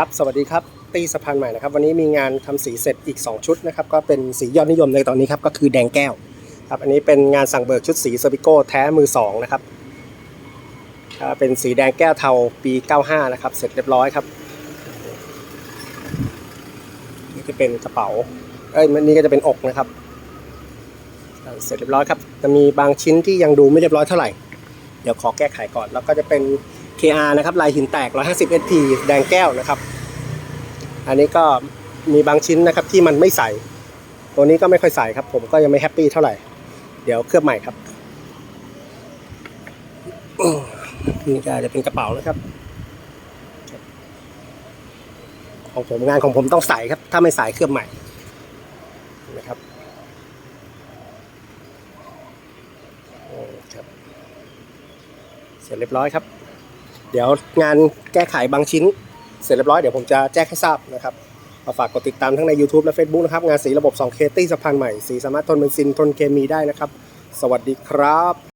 ครับ สวัสดีครับ ตีสะพานใหม่นะครับ วันนี้มีงานทำสีเสร็จอีก 2 ชุดนะครับ ก็เป็นสียอดนิยมในตอนนี้ครับ ก็คือแดงแก้ว ครับ อันนี้เป็นงานสั่งเบิกชุดสีสปิโก้แท้มือ 2 นะครับ เป็นสีแดงแก้วเทาปี 95 นะครับ เสร็จเรียบร้อยครับ นี่จะเป็นกระเป๋า เอ้ยมันนี่ก็จะเป็นอกนะครับ เสร็จเรียบร้อยครับ จะมีบางชิ้นที่ยังดูไม่เรียบร้อยเท่าไหร่ เดี๋ยวขอแก้ไขก่อน แล้วก็จะเป็น KR นะครับลายหินแตก 150 SP แดงแก้วนะครับ อันนี้ก็มีบางชิ้นนะครับที่มันไม่ใส ตัวนี้ก็ไม่ค่อยใสครับ ผมก็ยังไม่แฮปปี้เท่าไหร่ เดี๋ยวเคลือบใหม่ครับมนี่ก็จะเป็นกระเป๋านะครับ ของผมงานของผมต้องใสครับ ถ้าไม่ใสเคลือบใหม่นะครับครับ เสร็จเรียบร้อยครับ เดี๋ยวงานแก้ไขบางชิ้น เสร็จเรียบร้อยเดี๋ยวผมจะแจ้งให้ทราบนะครับมาฝากกดติดตามทั้งใน YouTube และ Facebook นะครับ งานสีระบบ2เคตี้สะพานใหม่ สีสามารถทนเบนซินทนเคมีได้นะครับ สวัสดีครับ